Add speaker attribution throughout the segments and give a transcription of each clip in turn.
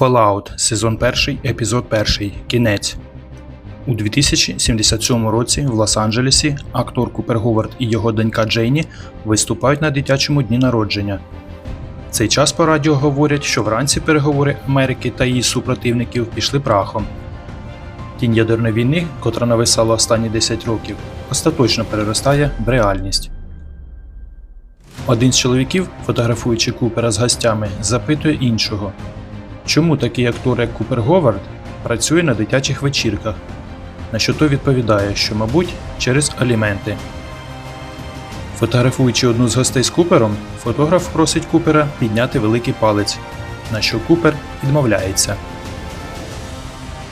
Speaker 1: Fallout сезон 1, епізод 1. Кінець. У 2077 році в Лос-Анджелесі актор Купер Говард і його донька Джейні виступають на дитячому дні народження. В цей час по радіо говорять, що вранці переговори Америки та її супротивників пішли прахом. Тінь ядерної війни, котра нависала останні 10 років, остаточно переростає в реальність. Один з чоловіків, фотографуючи Купера з гостями, запитує іншого, чому такий актор, як Купер Говард, працює на дитячих вечірках. На що той відповідає, що, мабуть, через аліменти. Фотографуючи одну з гостей з Купером, фотограф просить Купера підняти великий палець, на що Купер відмовляється.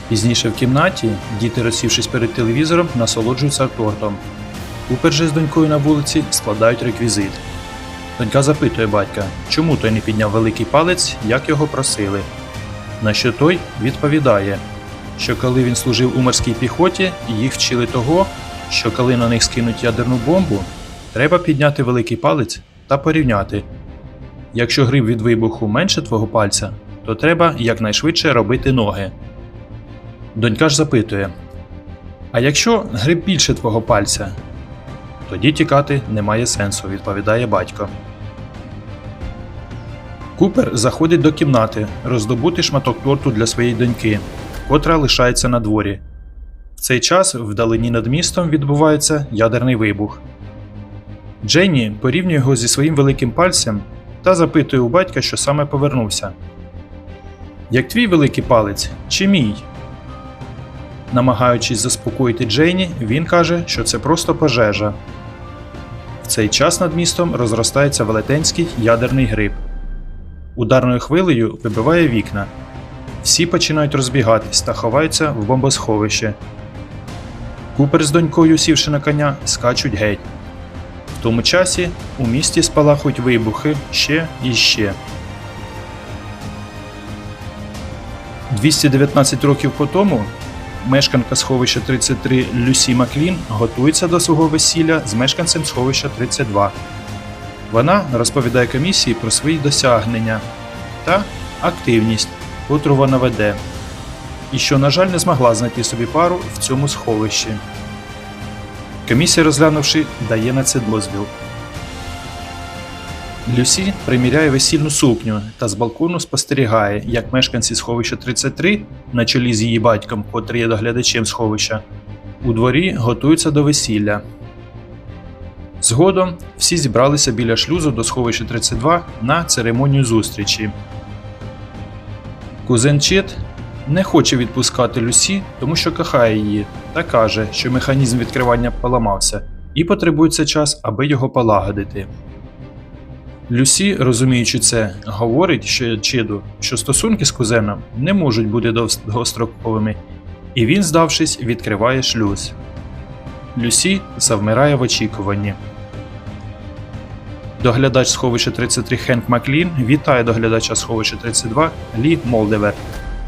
Speaker 1: Пізніше в кімнаті діти, розсівшись перед телевізором, насолоджуються тортом. Купер же з донькою на вулиці складають реквізит. Донька запитує батька, чому той не підняв великий палець, як його просили. На що той відповідає, що коли він служив у морській піхоті, їх вчили того, що коли на них скинуть ядерну бомбу, треба підняти великий палець та порівняти. Якщо гриб від вибуху менше твого пальця, то треба якнайшвидше робити ноги. Донька ж запитує: А якщо гриб більше твого пальця, тоді тікати немає сенсу, відповідає батько. Купер заходить до кімнати роздобути шматок торту для своєї доньки, котра лишається на дворі. В цей час вдалині над містом відбувається ядерний вибух. Дженні порівнює його зі своїм великим пальцем та запитує у батька, що саме повернувся. Як твій великий палець чи мій? Намагаючись заспокоїти Джейні, він каже, що це просто пожежа. В цей час над містом розростається велетенський ядерний гриб. Ударною хвилею вибиває вікна. Всі починають розбігатись та ховаються в бомбосховище. Купер з донькою, сівши на коня, скачуть геть. В тому часі у місті спалахують вибухи ще і ще. 219 років по тому мешканка сховища 33 Люсі Маклін готується до свого весілля з мешканцем сховища 32. Вона розповідає комісії про свої досягнення та активність, котру вона веде, і що, на жаль, не змогла знайти собі пару в цьому сховищі. Комісія, розглянувши, дає на це дозвіл. Люсі приміряє весільну сукню та з балкону спостерігає, як мешканці сховища 33, на чолі з її батьком, котрий є доглядачем сховища, у дворі готуються до весілля. Згодом всі зібралися біля шлюзу до сховища 32 на церемонію зустрічі. Кузен Чет не хоче відпускати Люсі, тому що кохає її, та каже, що механізм відкривання поламався, і потребується час, аби його полагодити. Люсі, розуміючи це, говорить ще Чеду, що стосунки з кузеном не можуть бути довгостроковими, і він, здавшись, відкриває шлюз. Люсі завмирає в очікуванні. Доглядач сховища 33 Хенк Маклін вітає доглядача сховища 32 Лі Молдевер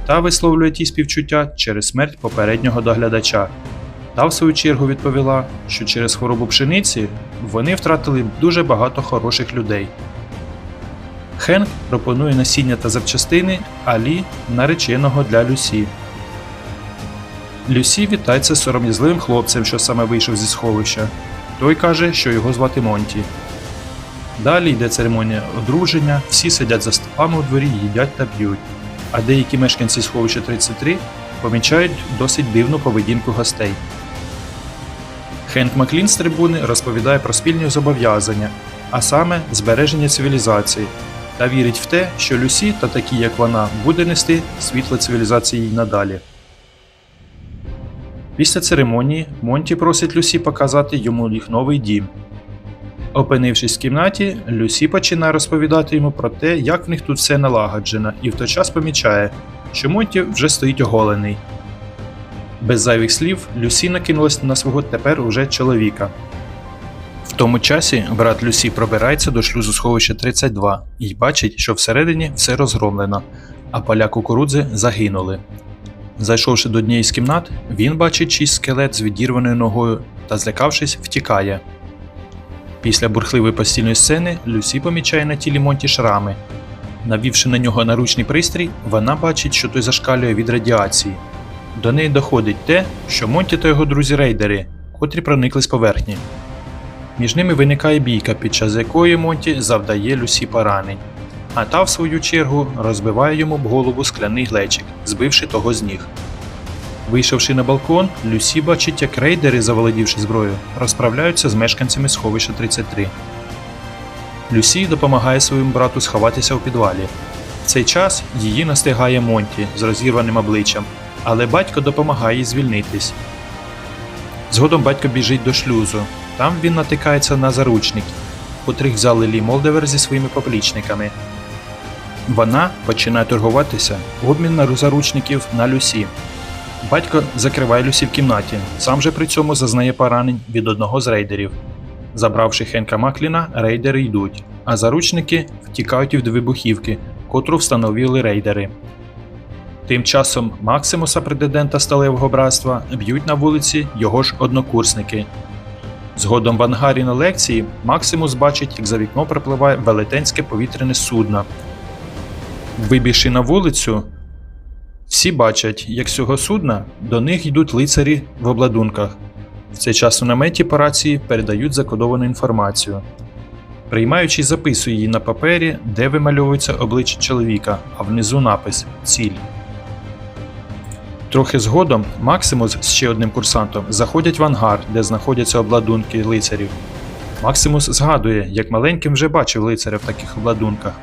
Speaker 1: та висловлює ті співчуття через смерть попереднього доглядача. Та в свою чергу відповіла, що через хворобу пшениці вони втратили дуже багато хороших людей. Хенк пропонує насіння та запчастини Алі нареченого для Люсі. Люсі вітається з сором'язливим хлопцем, що саме вийшов зі сховища. Той каже, що його звати Монті. Далі йде церемонія одруження, всі сидять за столами у дворі, їдять та п'ють. А деякі мешканці сховища 33 помічають досить дивну поведінку гостей. Хенк Маклін з трибуни розповідає про спільні зобов'язання, а саме збереження цивілізації, та вірить в те, що Люсі та такі, як вона, буде нести світло цивілізації й надалі. Після церемонії Монті просить Люсі показати йому їх новий дім. Опинившись в кімнаті, Люсі починає розповідати йому про те, як в них тут все налагоджено, і в той час помічає, що Монті вже стоїть оголений. Без зайвих слів Люсі накинулась на свого тепер уже чоловіка. В тому часі брат Люсі пробирається до шлюзу сховища 32 і бачить, що всередині все розгромлено, а поля кукурудзи загинули. Зайшовши до однієї з кімнат, він бачить чийсь скелет з відірваною ногою та, злякавшись, втікає. Після бурхливої постільної сцени Люсі помічає на тілі Монті шрами. Навівши на нього наручний пристрій, вона бачить, що той зашкалює від радіації. До неї доходить те, що Монті та його друзі рейдери, котрі проникли з поверхні. Між ними виникає бійка, під час якої Монті завдає Люсі поранень, а та, в свою чергу, розбиває йому об голову скляний глечик, збивши того з ніг. Вийшовши на балкон, Люсі бачить, як рейдери, заволодівши зброю, розправляються з мешканцями сховища 33. Люсі допомагає своєму брату сховатися у підвалі. В цей час її настигає Монті з розірваним обличчям, але батько допомагає їй звільнитись. Згодом батько біжить до шлюзу. Там він натикається на заручників, котрих взяли Лі Молдевер зі своїми поплічниками. Вона починає торгуватися обмін на заручників на Люсі. Батько закриває Люсі в кімнаті, сам же при цьому зазнає поранень від одного з рейдерів. Забравши Хенка Макліна, рейдери йдуть, а заручники втікають від вибухівки, котру встановили рейдери. Тим часом Максимуса, президента Сталевого братства, б'ють на вулиці його ж однокурсники. Згодом в ангарі на лекції Максимус бачить, як за вікно припливає велетенське повітряне судно. Вибігши на вулицю, всі бачать, як з цього судна до них йдуть лицарі в обладунках. В цей час у наметі по рації передають закодовану інформацію. Приймаючий записує її на папері, де вимальовується обличчя чоловіка, а внизу напис Ціль. Трохи згодом Максимус з ще одним курсантом заходять в ангар, де знаходяться обладунки лицарів. Максимус згадує, як маленьким вже бачив лицаря в таких обладунках.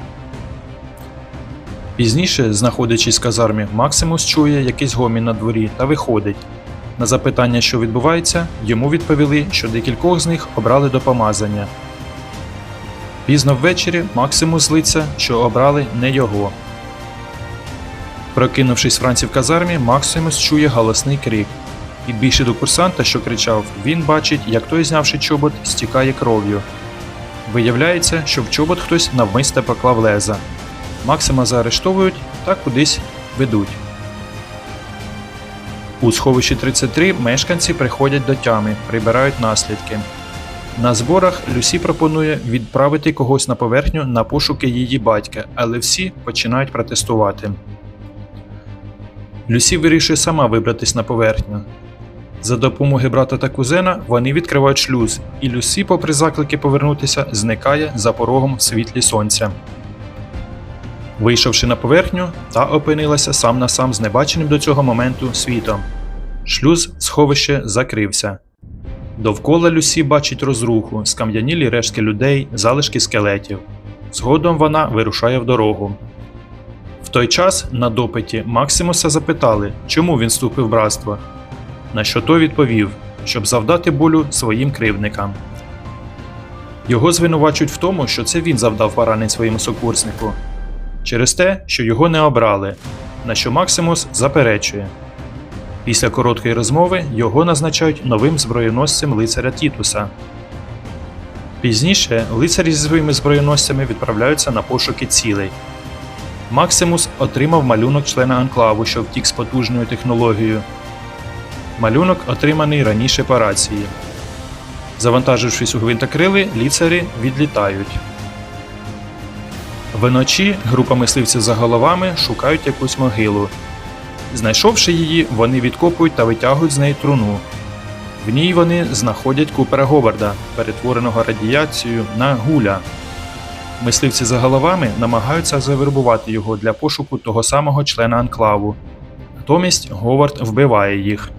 Speaker 1: Пізніше, знаходячись в казармі, Максимус чує якийсь гомін на дворі та виходить. На запитання, що відбувається, йому відповіли, що декількох з них обрали до помазання. Пізно ввечері Максимус злиться, що обрали не його. Прокинувшись вранці в казармі, Максимус чує галасний крик. Підбігши до курсанта, що кричав, він бачить, як той, знявши чобот, стікає кров'ю. Виявляється, що в чобот хтось навмисне поклав леза. Максима заарештовують та кудись ведуть. У сховищі 33 мешканці приходять до тями, прибирають наслідки. На зборах Люсі пропонує відправити когось на поверхню на пошуки її батька, але всі починають протестувати. Люсі вирішує сама вибратись на поверхню. За допомогою брата та кузена вони відкривають шлюз, і Люсі, попри заклики повернутися, зникає за порогом в світлі сонця. Вийшовши на поверхню, та опинилася сам на сам з небаченим до цього моменту світом. Шлюз сховище закрився. Довкола Люсі бачить розруху, скам'янілі рештки людей, залишки скелетів. Згодом вона вирушає в дорогу. В той час на допиті Максимуса запитали, чому він вступив в братство. На що той відповів, щоб завдати болю своїм кривдникам. Його звинувачують в тому, що це він завдав поранень своєму сокурснику, через те, що його не обрали, на що Максимус заперечує. Після короткої розмови його назначають новим зброєносцем лицаря Тітуса. Пізніше лицарі зі своїми зброєносцями відправляються на пошуки цілей. Максимус отримав малюнок члена анклаву, що втік з потужною технологією. Малюнок отриманий раніше по рації. Завантажившись у гвинтокрили, ліцарі відлітають. Вночі група мисливців за головами шукають якусь могилу. Знайшовши її, вони відкопують та витягують з неї труну. В ній вони знаходять Купера Говарда, перетвореного радіацією на гуля. Мисливці за головами намагаються завербувати його для пошуку того самого члена анклаву. Натомість Говард вбиває їх.